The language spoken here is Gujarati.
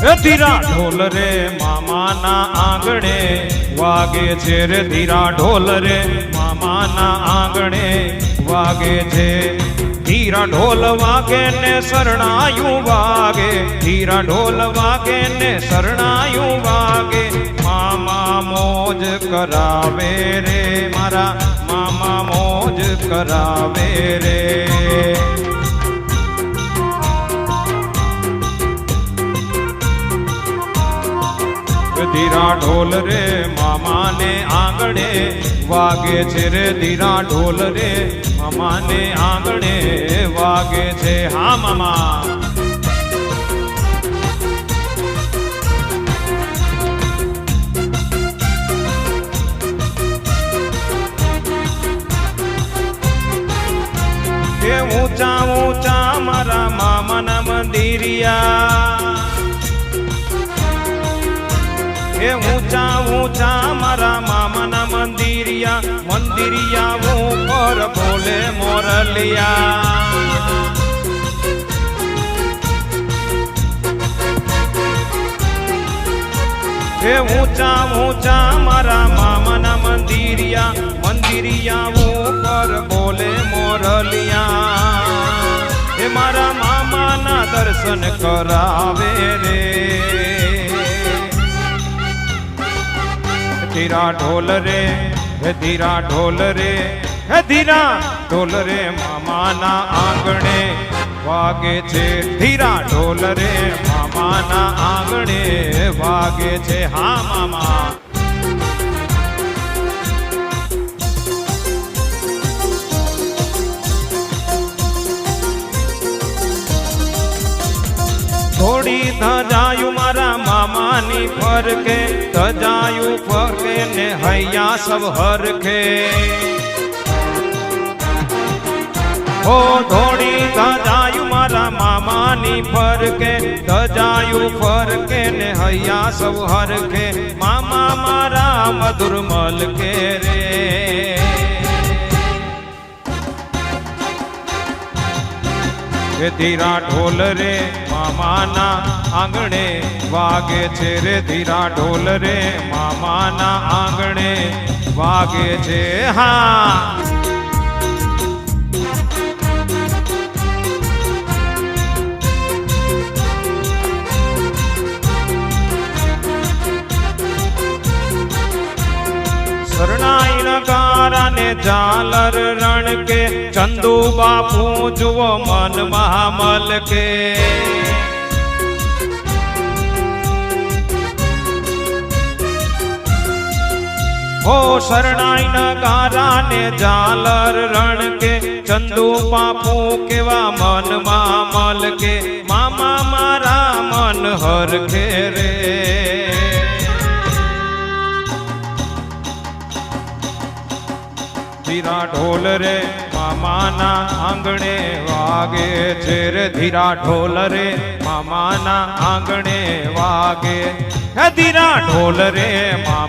ધીરા ઢોલ રે મામાના આંગણે, વાગે છે રે ધીરા ઢોલ રે મામાના આંગણે, વાગે છે ધીરા ઢોલ વાગે ને શરણાયું વાગે, ધીરા ઢોલ વાગે ને શરણાયું વાગે. મામા મોજ કરાવે રે મારા, મામા મોજ કરાવે રે. ધીરા ઢોલ રે, મામાને આંગણે. વાગે છે રે ધીરા ઢોલ રે, મામાને આંગણે. વાગે છે, હા મામા. ઊંચા ઊંચા મારા મામાના મંદિરિયા. ઊંચા મારા મામાના મંદિરિયા મંદિરિયા પર બોલે મોરલિયા. હે ઊંચા ઊંચા મારા મામાના મંદિરિયા મંદિરિયા ઉપર બોલે મોરલિયા. હે મારા મામાના દર્શન કરાવે રે. ધીરા ઢોલ રે, હે ધીરા ઢોલ રે, હે ધીરા ઢોલ રે, મામાના આંગણે વાગે છે ધીરા ઢોલ રે, મામાના આંગણે વાગે છે, હા મામા. થોડી ધજાયું મારા મામાની ફરકે ધજાયું ફરકે ને હૈયા સબ હરખે ઓ થોડી ધજાયું મારા મામાની ફરકે ધજાયું ફરકે ને હૈયા સબ હરખે મામા મારા મધુર મલકે રે ધીરા ઢોલ રે, મામાના આંગણે વાગે છે રે ધીરા ઢોલ રે, મામાના આંગણે વાગે છે, હા. શરણાઈ નગારાને ઝાલર રણ કે ચંદુ બાપુ જુઓ મન મહામલ કે. હો શરણાઈ નગારાને ઝાલર રણ કે ચંદુ બાપુ કેવા મન મહામલ કે. મામા મારા મન હર રે ધીરા ઢોલ રે, મામાના આંગણે વાગે છે રે. ધીરા ઢોલ રે, મામાના આંગણે વાગે હે ધીરા ઢોલ રે, મામા